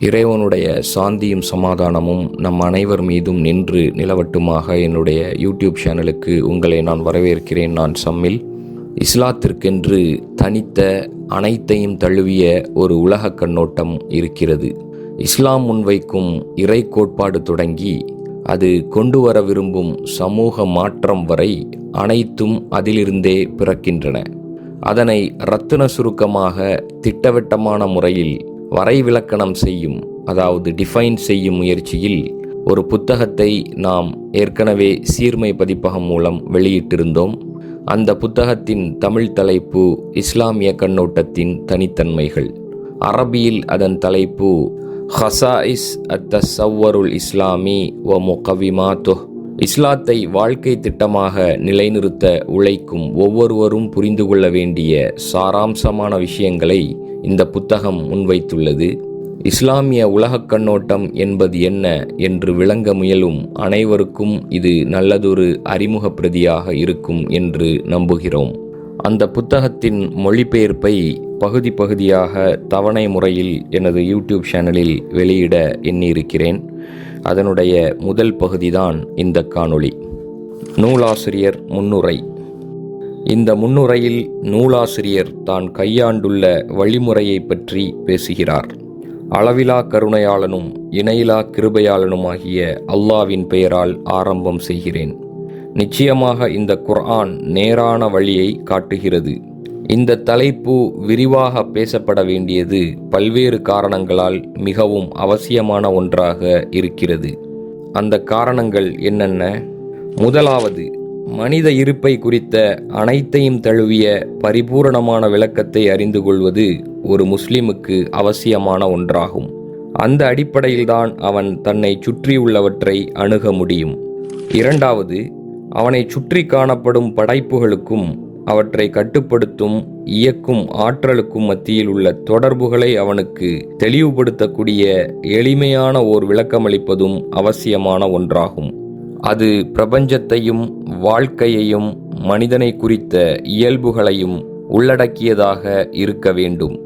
இறைவனுடைய சாந்தியும் சமாதானமும் நம் அனைவர் மீதும் நின்று நிலவட்டுமாக என்னுடைய யூடியூப் சேனலுக்கு உங்களை நான் வரவேற்கிறேன். நான் சம்மில் இஸ்லாத்திற்கென்று தனித்த அனைத்தையும் தழுவிய ஒரு உலக கண்ணோட்டம் இருக்கிறது. இஸ்லாம் முன்வைக்கும் இறை கோட்பாடு தொடங்கி அது கொண்டு வர விரும்பும் சமூக மாற்றம் வரை அனைத்தும் அதிலிருந்தே பிறக்கின்றன. அதனை ரத்தின சுருக்கமாக திட்டவட்டமான முறையில் வரைவிலக்கணம் செய்யும் அதாவது டிஃபைன் செய்யும் முயற்சியில் ஒரு புத்தகத்தை நாம் ஏற்கனவே சீர்மை பதிப்பகம் மூலம் வெளியிட்டிருந்தோம். அந்த புத்தகத்தின் தமிழ் தலைப்பு இஸ்லாமிய கண்ணோட்டத்தின் தனித்தன்மைகள். அரபியில் அதன் தலைப்பு ஹசாஇஸ் அத்த சவ்வருல் இஸ்லாமி வ முகவிமாத்து இஸ்லாத்தை வாழ்க்கை திட்டமாக நிலைநிறுத்த உழைக்கும் ஒவ்வொருவரும் புரிந்து கொள்ள வேண்டிய சாராம்சமான விஷயங்களை இந்த புத்தகம் முன்வைத்துள்ளது. இஸ்லாமிய உலகக் கண்ணோட்டம் என்பது என்ன என்று விளங்க முயலும் அனைவருக்கும் இது நல்லதொரு அறிமுக பிரதியாக இருக்கும் என்று நம்புகிறோம். அந்த புத்தகத்தின் மொழிபெயர்ப்பை பகுதி பகுதியாக தவணை முறையில் எனது யூடியூப் சேனலில் வெளியிட எண்ணியிருக்கிறேன். அதனுடைய முதல் பகுதிதான் இந்த காணொளி. நூலாசிரியர் முன்னுரை இந்த முன்னுரையில் நூலாசிரியர் தான் கையாண்டுள்ள வழிமுறையை பற்றி பேசுகிறார். அளவிலா கருணையாளனும் இணையிலா கிருபையாளனுமாகிய அல்லாவின் பெயரால் ஆரம்பம் செய்கிறேன். நிச்சயமாக இந்த குர்ஆன் நேரான வழியை காட்டுகிறது. இந்த தலைப்பு விரிவாக பேசப்பட வேண்டியது பல்வேறு காரணங்களால் மிகவும் அவசியமான ஒன்றாக இருக்கிறது. அந்த காரணங்கள் என்னென்ன? முதலாவது மனித இருப்பை குறித்த அனைத்தையும் தழுவிய பரிபூரணமான விளக்கத்தை அறிந்து கொள்வது ஒரு முஸ்லிமுக்கு அவசியமான ஒன்றாகும். அந்த அடிப்படையில்தான் அவன் தன்னை சுற்றியுள்ளவற்றை அணுக முடியும். இரண்டாவது அவனை சுற்றி காணப்படும் படைப்புகளுக்கும் அவற்றை கட்டுப்படுத்தும் இயக்கும் ஆற்றலுக்கும் மத்தியில் உள்ள தொடர்புகளை அவனுக்கு தெளிவுபடுத்தக்கூடிய எளிமையான ஓர் விளக்கமளிப்பதும் அவசியமான ஒன்றாகும். அது பிரபஞ்சத்தையும் வாழ்க்கையையும் மனிதனை குறித்த இயல்புகளையும் உள்ளடக்கியதாக இருக்க வேண்டும்.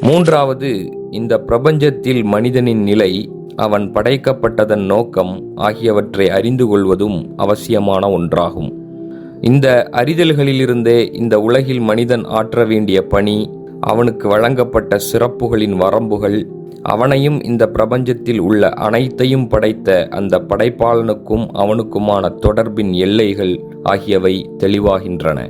மூன்றாவது இந்த பிரபஞ்சத்தில் மனிதனின் நிலை அவன் படைக்கப்பட்டதன் நோக்கம் ஆகியவற்றை அறிந்து கொள்வதும் அவசியமான ஒன்றாகும். இந்த அறிதல்களிலிருந்தே இந்த உலகில் மனிதன் ஆற்ற வேண்டிய பணி அவனுக்கு வழங்கப்பட்ட சிறப்புகளின் வரம்புகள் அவனையும் இந்த பிரபஞ்சத்தில் உள்ள அனைத்தையும் படைத்த அந்த படைப்பாளனுக்கும் அவனுக்குமான தொடர்பின் எல்லைகள் ஆகியவை தெளிவாகின்றன.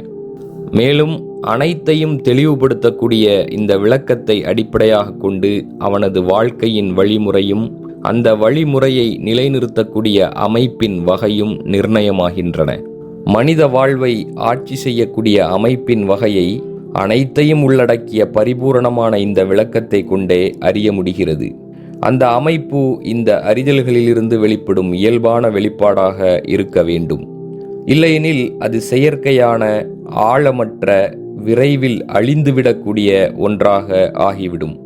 மேலும் அனைத்தையும் தெளிவுபடுத்தக்கூடிய இந்த விளக்கத்தை அடிப்படையாக கொண்டு அவனது வாழ்க்கையின் வழிமுறையும் அந்த வழிமுறையை நிலைநிறுத்தக்கூடிய அமைப்பின் வகையும் நிர்ணயமாகின்றன. மனித வாழ்வை ஆட்சி செய்யக்கூடிய அமைப்பின் வகையை அனைத்தையும் உள்ளடக்கிய பரிபூரணமான இந்த விளக்கத்தை கொண்டே அறிய முடிகிறது. அந்த அமைப்பு இந்த அறிதல்களிலிருந்து வெளிப்படும் இயல்பான வெளிப்பாடாக இருக்க வேண்டும். இல்லையெனில் அது செயற்கையான ஆழமற்ற விரைவில் அழிந்துவிடக்கூடிய ஒன்றாக ஆகிவிடும்.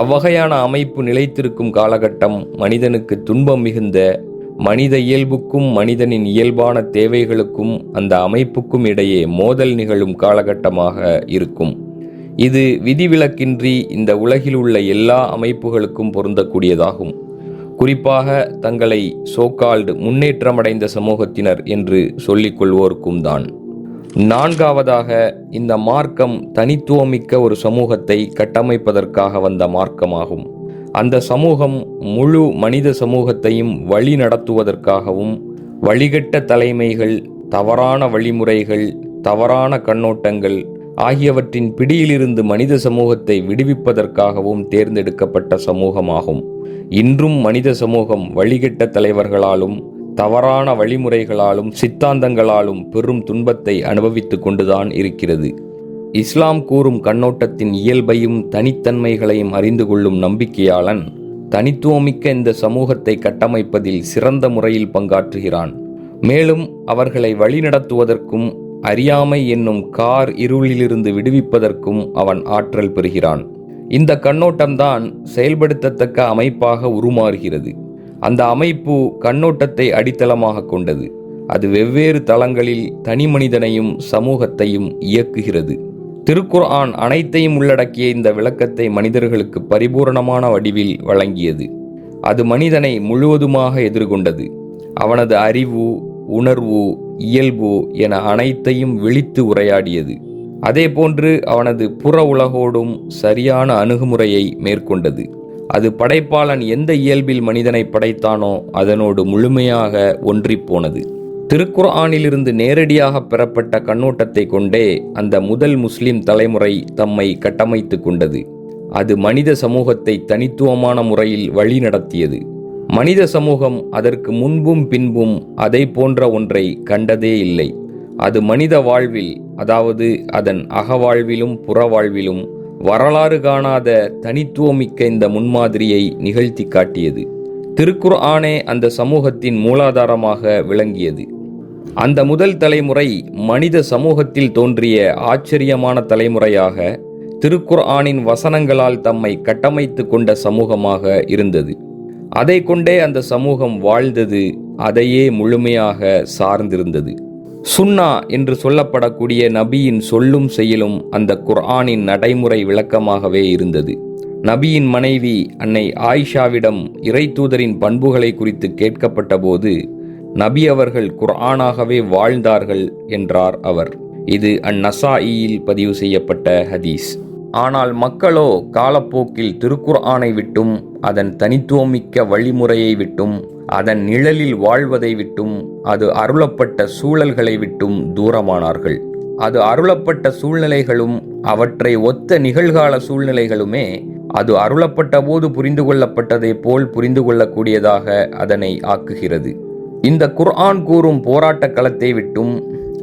அவ்வகையான அமைப்பு நிலைத்திருக்கும் காலகட்டம் மனிதனுக்கு துன்பம் மிகுந்த மனித இயல்புக்கும் மனிதனின் இயல்பான தேவைகளுக்கும் அந்த அமைப்புக்கும் இடையே மோதல் நிகழும் காலகட்டமாக இருக்கும். இது விதிவிலக்கின்றி இந்த உலகில் உள்ள எல்லா அமைப்புகளுக்கும் பொருந்தக்கூடியதாகும். குறிப்பாக தங்களை சோகால்டு முன்னேற்றமடைந்த சமூகத்தினர் என்று சொல்லிக்கொள்வோருக்கும் தான். நான்காவதாக இந்த மார்க்கம் தனித்துவமிக்க ஒரு சமூகத்தை கட்டமைப்பதற்காக வந்த மார்க்கமாகும். அந்த சமூகம் முழு மனித சமூகத்தையும் வழி நடத்துவதற்காகவும் வழிகட்ட தலைமைகள் தவறான வழிமுறைகள் தவறான கண்ணோட்டங்கள் ஆகியவற்றின் பிடியிலிருந்து மனித சமூகத்தை விடுவிப்பதற்காகவும் தேர்ந்தெடுக்கப்பட்ட சமூகமாகும். இன்றும் மனித சமூகம் வழிகட்ட தலைவர்களாலும் தவறான வழிமுறைகளாலும் சித்தாந்தங்களாலும் பெரும் துன்பத்தை அனுபவித்துக் கொண்டுதான் இருக்கிறது. இஸ்லாம் கூறும் கண்ணோட்டத்தின் இயல்பையும் தனித்தன்மைகளையும் அறிந்து கொள்ளும் நம்பிக்கையாளன் தனித்துவமிக்க இந்த சமூகத்தை கட்டமைப்பதில் சிறந்த முறையில் பங்காற்றுகிறான். மேலும் அவர்களை வழிநடத்துவதற்கும் அறியாமை என்னும் கார் இருளிலிருந்து விடுவிப்பதற்கும் அவன் ஆற்றல் பெறுகிறான். இந்த கண்ணோட்டம்தான் செயல்படுத்தத்தக்க அமைப்பாக உருமாறுகிறது. அந்த அமைப்பு கண்ணோட்டத்தை அடித்தளமாக கொண்டது. அது வெவ்வேறு தளங்களில் தனி மனிதனையும் சமூகத்தையும் இயக்குகிறது. திருக்குர்ஆன் அனைத்தையும் உள்ளடக்கிய இந்த விளக்கத்தை மனிதர்களுக்கு பரிபூரணமான வடிவில் வழங்கியது. அது மனிதனை முழுவதுமாக எதிர்கொண்டது. அவனது அறிவு உணர்வு இயல்பு என அனைத்தையும் விழித்து உரையாடியது. அதேபோன்று அவனது புற உலகோடும் சரியான அணுகுமுறையை மேற்கொண்டது. அது படைப்பாளன் எந்த இயல்பில் மனிதனை படைத்தானோ அதனோடு முழுமையாக ஒன்றிப்போனது திருக்குர்ஆனிலிருந்து நேரடியாக பெறப்பட்ட கண்ணோட்டத்தை கொண்டே அந்த முதல் முஸ்லிம் தலைமுறை தம்மை கட்டமைத்து கொண்டது. அது மனித சமூகத்தை தனித்துவமான முறையில் வழிநடத்தியது மனித சமூகம் அதற்கு முன்பும் பின்பும் அதை போன்ற ஒன்றை கண்டதே இல்லை. அது மனித வாழ்வில் அதாவது அதன் அகவாழ்விலும் புறவாழ்விலும் வரலாறு காணாத தனித்துவமிக்க இந்த முன்மாதிரியை நிகழ்த்தி காட்டியது. திருக்குர்ஆனே அந்த சமூகத்தின் மூலாதாரமாக விளங்கியது. அந்த முதல் தலைமுறை மனித சமூகத்தில் தோன்றிய ஆச்சரியமான தலைமுறையாக திருக்குர்ஆனின் வசனங்களால் தம்மை கட்டமைத்து கொண்ட சமூகமாக இருந்தது. அதை கொண்டே அந்த சமூகம் வாழ்ந்தது அதையே முழுமையாக சார்ந்திருந்தது. சுன்னா என்று சொல்லப்படக்கூடிய நபியின் சொல்லும் செயலும் அந்த குர்ஆனின் நடைமுறை விளக்கமாகவே இருந்தது. நபியின் மனைவி அன்னை ஆயிஷாவிடம் இறை தூதரின் பண்புகளை குறித்து கேட்கப்பட்டபோது நபி அவர்கள் குர்ஆனாகவே வாழ்ந்தார்கள் என்றார் அவர். இது அந்நசாயியில் பதிவு செய்யப்பட்ட ஹதீஸ். ஆனால் மக்களோ காலப்போக்கில் திருக்குர்ஆனை விட்டும் அதன் தனித்துவமிக்க வழிமுறையை விட்டும் அதன் நிழலில் வாழ்வதை விட்டும் அது அருளப்பட்ட சூழல்களை விட்டும் தூரமானார்கள். அது அருளப்பட்ட சூழ்நிலைகளும் அவற்றை ஒத்த நிகழ்கால சூழ்நிலைகளுமே அது அருளப்பட்ட போது புரிந்து கொள்ளப்பட்டதை போல் புரிந்து கொள்ளக்கூடியதாக அதனை ஆக்குகிறது. இந்த குர்ஆன் கூறும் போராட்ட களத்தை விட்டும்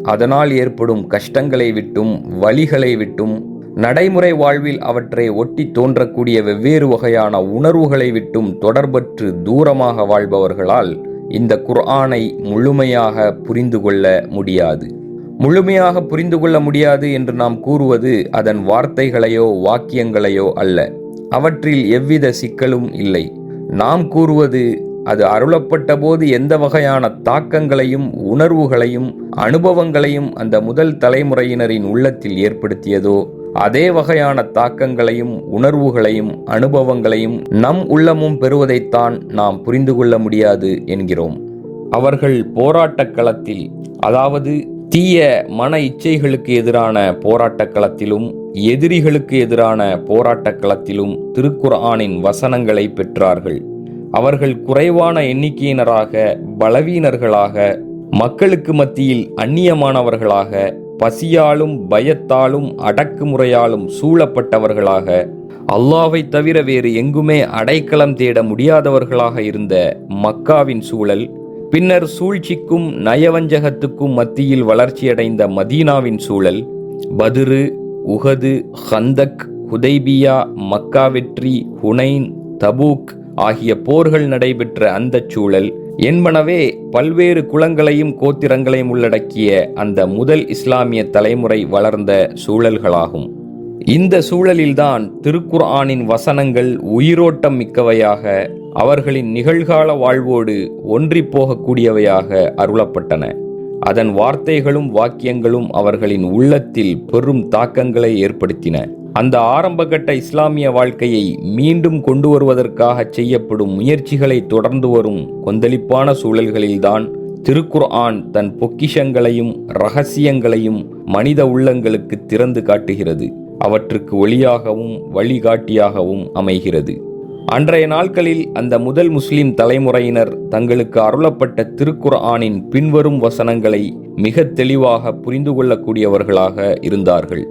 அதனால் ஏற்படும் கஷ்டங்களை விட்டும் வழிகளை விட்டும் நடைமுறை வாழ்வில் அவற்றை ஒட்டி தோன்றக்கூடிய வெவ்வேறு வகையான உணர்வுகளை விட்டும் தொடர்பற்று தூரமாக வாழ்பவர்களால் இந்த குர்ஆனை முழுமையாக புரிந்து கொள்ள முடியாது. முழுமையாக புரிந்து கொள்ள முடியாது என்று நாம் கூறுவது அதன் வார்த்தைகளையோ வாக்கியங்களையோ அல்ல. அவற்றில் எவ்வித சிக்கலும் இல்லை. நாம் கூறுவது அது அருளப்பட்ட போது எந்த வகையான தாக்கங்களையும் உணர்வுகளையும் அனுபவங்களையும் அந்த முதல் தலைமுறையினரின் உள்ளத்தில் ஏற்படுத்தியதோ அதே வகையான தாக்கங்களையும் உணர்வுகளையும் அனுபவங்களையும் நம் உள்ளமும் பெறுவதைத்தான் நாம் புரிந்து கொள்ள முடியாது என்கிறோம். அவர்கள் போராட்டக் களத்தில் அதாவது தீய மன இச்சைகளுக்கு எதிரான போராட்டக் களத்திலும் எதிரிகளுக்கு எதிரான போராட்டக் களத்திலும் திருக்குர்ஆனின் வசனங்களை பெற்றார்கள். அவர்கள் குறைவான எண்ணிக்கையினராக பலவீனர்களாக மக்களுக்கு மத்தியில் அந்நியமானவர்களாக பசியாலும் பயத்தாலும் அடக்குமுறையாலும் சூழப்பட்டவர்களாக அல்லாவை தவிர வேறு எங்குமே அடைக்கலம் தேட முடியாதவர்களாக இருந்த மக்காவின் சூழல் பின்னர் சூழ்ச்சிக்கும் நயவஞ்சகத்துக்கும் மத்தியில் வளர்ச்சியடைந்த மதீனாவின் சூழல் Badr Uhud Khandaq Hudaybiyyah Mecca வெற்றி ஹுனைன் தபூக் ஆகிய போர்கள் நடைபெற்ற அந்த சூழல் என்பனவே பல்வேறு குலங்களையும் கோத்திரங்களையும் உள்ளடக்கிய அந்த முதல் இஸ்லாமிய தலைமுறை வளர்ந்த சூழல்களாகும். இந்த சூழலில்தான் திருக்குர்ஆனின் வசனங்கள் உயிரோட்டம் மிக்கவையாக அவர்களின் நிகழ்கால வாழ்வோடு ஒன்றிப் போகக்கூடியவையாக அருளப்பட்டன. அதன் வார்த்தைகளும் வாக்கியங்களும் அவர்களின் உள்ளத்தில் பெரும் தாக்கங்களை ஏற்படுத்தின. அந்த ஆரம்பகட்ட இஸ்லாமிய வாழ்க்கையை மீண்டும் கொண்டு வருவதற்காக செய்யப்படும் முயற்சிகளை தொடர்ந்து வரும் கொந்தளிப்பான சூழல்களில்தான் திருக்குர்ஆன் தன் பொக்கிஷங்களையும் ரகசியங்களையும் மனித உள்ளங்களுக்கு திறந்து காட்டுகிறது. அவற்றுக்கு ஒளியாகவும் வழிகாட்டியாகவும் அமைகிறது. அன்றைய நாட்களில் அந்த முதல் முஸ்லிம் தலைமுறையினர் தங்களுக்கு அருளப்பட்ட திருக்குர்ஆனின் பின்வரும் வசனங்களை மிக தெளிவாக புரிந்து கொள்ளக்கூடியவர்களாக இருந்தார்கள்.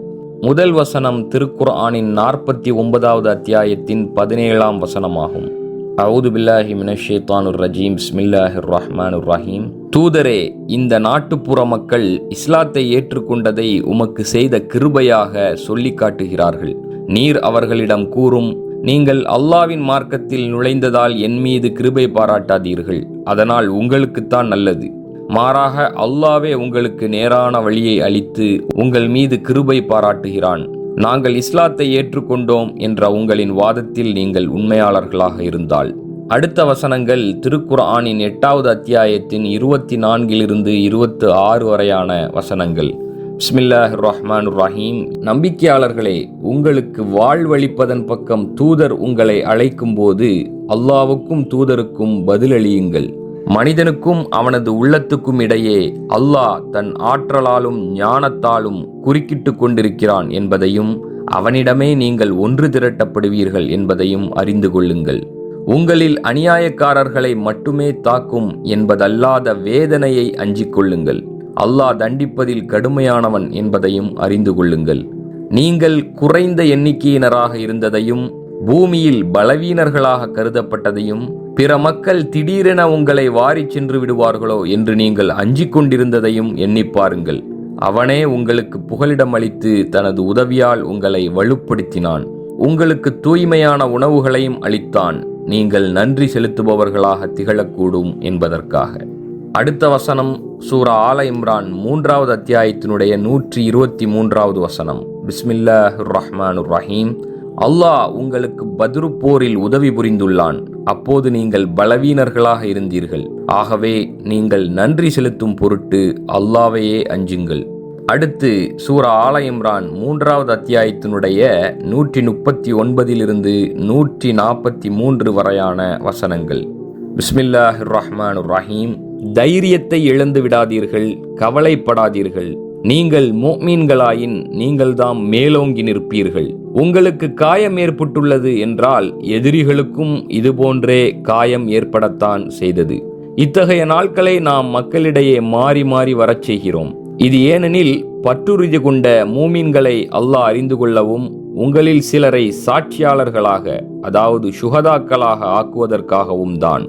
முதல் வசனம் திருக்குர்ஆனின் நாற்பத்தி ஒன்பதாவது அத்தியாயத்தின் பதினேழாம் வசனமாகும். அவுது பில்லாஹி மினஷேத்தானுர் ரஜீம். ஸ்மில்லாஹிர் ரஹ்மானுர் ரஹீம். தூதரே இந்த நாட்டுப்புற மக்கள் இஸ்லாத்தை ஏற்றுக்கொண்டதை உமக்கு செய்த கிருபையாக சொல்லி காட்டுகிறார்கள். நீர் அவர்களிடம் கூறும் நீங்கள் அல்லாவின் மார்க்கத்தில் நுழைந்ததால் என் மீது கிருபை பாராட்டாதீர்கள். அதனால் உங்களுக்குத்தான் நல்லது. மாறாக அல்லாவே உங்களுக்கு நேரான வழியை அளித்து உங்கள் மீது கிருபை பாராட்டுகிறான். நாங்கள் இஸ்லாத்தை ஏற்றுக்கொண்டோம் என்ற உங்களின் வாதத்தில் நீங்கள் உண்மையாளர்களாக இருந்தால். அடுத்த வசனங்கள் திருக்குர்ஆனின் எட்டாவது அத்தியாயத்தின் இருபத்தி நான்கிலிருந்து இருபத்து ஆறு வரையான வசனங்கள். பிஸ்மில்லாஹ் ரஹ்மான் ரஹீம் நம்பிக்கையாளர்களே உங்களுக்கு வாழ்வழிப்பதன் பக்கம் தூதர் உங்களை அழைக்கும் போது அல்லாவுக்கும் தூதருக்கும் பதிலளியுங்கள். மனிதனுக்கும் அவனது உள்ளத்துக்கும் இடையே அல்லாஹ் தன் ஆற்றலாலும் ஞானத்தாலும் குறுக்கிட்டு கொண்டிருக்கிறான் என்பதையும் அவனிடமே நீங்கள் ஒன்று திரட்டப்படுவீர்கள் என்பதையும் அறிந்து கொள்ளுங்கள். உங்களில் அநியாயக்காரர்களை மட்டுமே தாக்கும் என்பதல்லாத வேதனையை அஞ்சிக் கொள்ளுங்கள். அல்லாஹ் தண்டிப்பதில் கடுமையானவன் என்பதையும் அறிந்து கொள்ளுங்கள். நீங்கள் குறைந்த எண்ணிக்கையினராக இருந்ததையும் பூமியில் பலவீனர்களாக கருதப்பட்டதையும் பிற மக்கள் திடீரென உங்களை வாரிச் சென்று விடுவார்களோ என்று நீங்கள் அஞ்சிக் கொண்டிருந்ததையும் எண்ணி பாருங்கள். அவனே உங்களுக்கு புகலிடம் அளித்து தனது உதவியால் உங்களை வலுப்படுத்தினான். உங்களுக்கு தூய்மையான உணவுகளையும் அளித்தான். நீங்கள் நன்றி செலுத்துபவர்களாக திகழக்கூடும் என்பதற்காக. அடுத்த வசனம் சூரா ஆல இம்ரான் மூன்றாவது அத்தியாயத்தினுடைய நூற்றி இருபத்தி மூன்றாவது வசனம். பிஸ்மில்லா ரஹ்மான் ரஹீம். அல்லாஹ் உங்களுக்கு பதிரு போரில் உதவி புரிந்துள்ளான். அப்போது நீங்கள் பலவீனர்களாக இருந்தீர்கள். ஆகவே நீங்கள் நன்றி செலுத்தும் பொருட்டு அல்லாவையே அஞ்சுங்கள். அடுத்து சூரா ஆல இம்ரான் மூன்றாவது அத்தியாயத்தினுடைய நூற்றி முப்பத்தி ஒன்பதிலிருந்து நூற்றி நாற்பத்தி மூன்று வரையான வசனங்கள். பிஸ்மில்லாஹ் ரஹ்மான் ரஹீம். தைரியத்தை இழந்து விடாதீர்கள் கவலைப்படாதீர்கள். நீங்கள் மோமீன்களாயின் நீங்கள்தாம் மேலோங்கி நிற்பீர்கள். உங்களுக்கு காயம் ஏற்பட்டுள்ளது என்றால் எதிரிகளுக்கும் இதுபோன்றே காயம் ஏற்படத்தான் செய்தது. இத்தகைய நாட்களை நாம் மக்களிடையே மாறி மாறி வரச் செய்கிறோம். இது ஏனெனில் பற்றுறுதி கொண்ட மூமீன்களை அல்லாஹ் அறிந்து கொள்ளவும் உங்களில் சிலரை சாட்சியாளர்களாக அதாவது சுகதாக்களாக ஆக்குவதற்காகவும் தான்.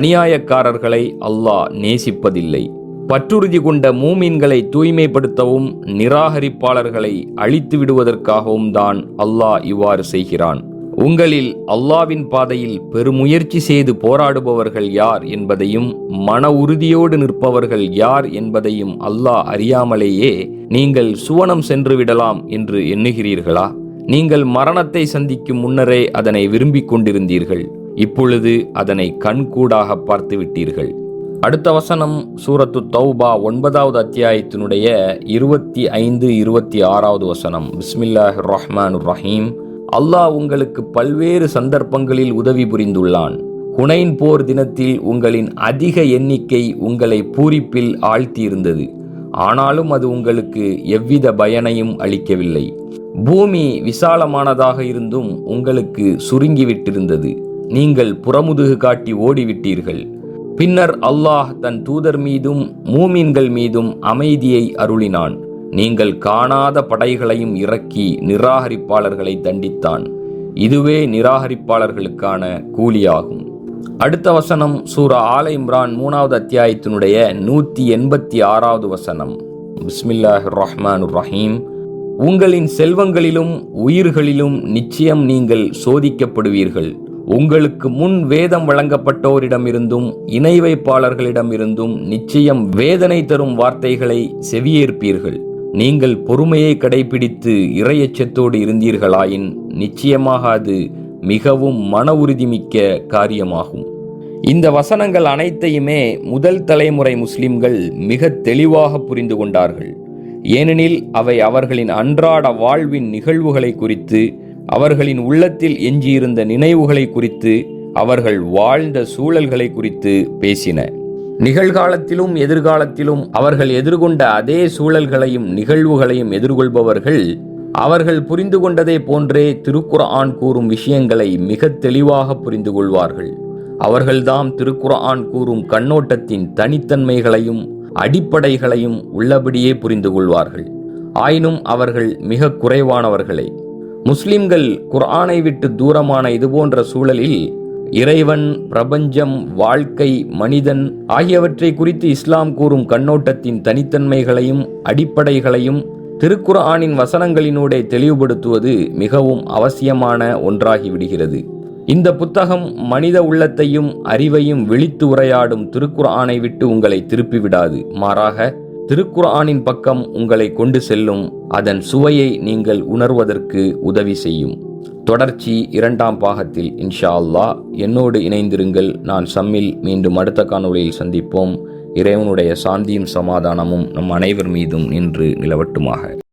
அநியாயக்காரர்களை அல்லாஹ் நேசிப்பதில்லை. பற்றுறுதி கொண்ட மூமீன்களை தூய்மைப்படுத்தவும் நிராகரிப்பாளர்களை அழித்து விடுவதற்காகவும் தான் அல்லாஹ் இவ்வாறு செய்கிறான். உங்களில் அல்லாவின் பாதையில் பெருமுயற்சி செய்து போராடுபவர்கள் யார் என்பதையும் மன உறுதியோடு நிற்பவர்கள் யார் என்பதையும் அல்லாஹ் அறியாமலேயே நீங்கள் சுவனம் சென்று விடலாம் என்று எண்ணுகிறீர்களா? நீங்கள் மரணத்தை சந்திக்கும் முன்னரே அதனை விரும்பிக் கொண்டிருந்தீர்கள். இப்பொழுது அதனை கண்கூடாக பார்த்து விட்டீர்கள் அடுத்த வசனம் சூரத்து தௌபா ஒன்பதாவது அத்தியாயத்தினுடைய இருபத்தி ஐந்து இருபத்தி ஆறாவது வசனம். பிஸ்மில்லாஹ் ரஹ்மான் ரஹீம். அல்லாஹ் உங்களுக்கு பல்வேறு சந்தர்ப்பங்களில் உதவி புரிந்துள்ளான். ஹுனைன் போர் தினத்தில் உங்களின் அதிக எண்ணிக்கை உங்களை பூரிப்பில் ஆழ்த்தியிருந்தது. ஆனாலும் அது உங்களுக்கு எவ்வித பயனையும் அளிக்கவில்லை. பூமி விசாலமானதாக இருந்தும் உங்களுக்கு சுருங்கிவிட்டிருந்தது. நீங்கள் புறமுதுகு காட்டி ஓடிவிட்டீர்கள். பின்னர் அல்லாஹ் தன் தூதர் மீதும் மூமீன்கள் மீதும் அமைதியை அருளினான். நீங்கள் காணாத படைகளையும் இறக்கி நிராகரிப்பாளர்களை தண்டித்தான். இதுவே நிராகரிப்பாளர்களுக்கான கூலியாகும். அடுத்த வசனம் சூரா ஆல இம்ரான் மூணாவது அத்தியாயத்தினுடைய நூற்றி எண்பத்தி ஆறாவது வசனம். பிஸ்மில்லாஹ் ரஹ்மான் ரஹீம். உங்களின் செல்வங்களிலும் உயிர்களிலும் நிச்சயம் நீங்கள் சோதிக்கப்படுவீர்கள். உங்களுக்கு முன் வேதம் வழங்கப்பட்டோரிடமிருந்தும் இணை வைப்பாளர்களிடமிருந்தும் நிச்சயம் வேதனை தரும் வார்த்தைகளை செவியேற்பீர்கள். நீங்கள் பொறுமையை கடைபிடித்து இறையச்சத்தோடு இருந்தீர்களாயின் நிச்சயமாக அது மிகவும் மன உறுதிமிக்க காரியமாகும். இந்த வசனங்கள் அனைத்தையுமே முதல் தலைமுறை முஸ்லிம்கள் மிக தெளிவாக புரிந்து கொண்டார்கள். ஏனெனில் அவை அவர்களின் அன்றாட வாழ்வின் நிகழ்வுகளை குறித்து அவர்களின் உள்ளத்தில் எஞ்சியிருந்த நினைவுகளை குறித்து அவர்கள் வாழ்ந்த சூழல்களை குறித்து பேசின. நிகழ்காலத்திலும் எதிர்காலத்திலும் அவர்கள் எதிர்கொண்ட அதே சூழல்களையும் நிகழ்வுகளையும் எதிர்கொள்பவர்கள் அவர்கள் புரிந்து கொண்டதை போன்றே திருக்குர்ஆன் கூறும் விஷயங்களை மிக தெளிவாக புரிந்து கொள்வார்கள். அவர்கள்தாம் திருக்குர்ஆன் கூறும் கண்ணோட்டத்தின் தனித்தன்மைகளையும் அடிப்படைகளையும் உள்ளபடியே புரிந்து கொள்வார்கள். ஆயினும் அவர்கள் மிக குறைவானவர்களே. முஸ்லிம்கள் குர்ஆனை விட்டு தூரமான இதுபோன்ற சூழலில் இறைவன் பிரபஞ்சம் வாழ்க்கை மனிதன் ஆகியவற்றை குறித்து இஸ்லாம் கூறும் கண்ணோட்டத்தின் தனித்தன்மைகளையும் அடிப்படைகளையும் திருக்குர்ஆனின் வசனங்களினூடே தெளிவுபடுத்துவது மிகவும் அவசியமான ஒன்றாகிவிடுகிறது. இந்த புத்தகம் மனித உள்ளத்தையும் அறிவையும் விழித்து உரையாடும் திருக்குர்ஆனை விட்டு உங்களை திருப்பிவிடாது. மாறாக திருக்குர்ஆனின் பக்கம் உங்களை கொண்டு செல்லும் அதன் சுவையை நீங்கள் உணர்வதற்கு உதவி செய்யும். தொடர்ச்சி இரண்டாம் பாகத்தில் இன்ஷா அல்லா என்னோடு இணைந்திருங்கள். நான் சம்மில் மீண்டும் அடுத்த காணொளியில் சந்திப்போம். இறைவனுடைய சாந்தியும் சமாதானமும் நம் அனைவர் மீதும் நின்று நிலவட்டுமாக.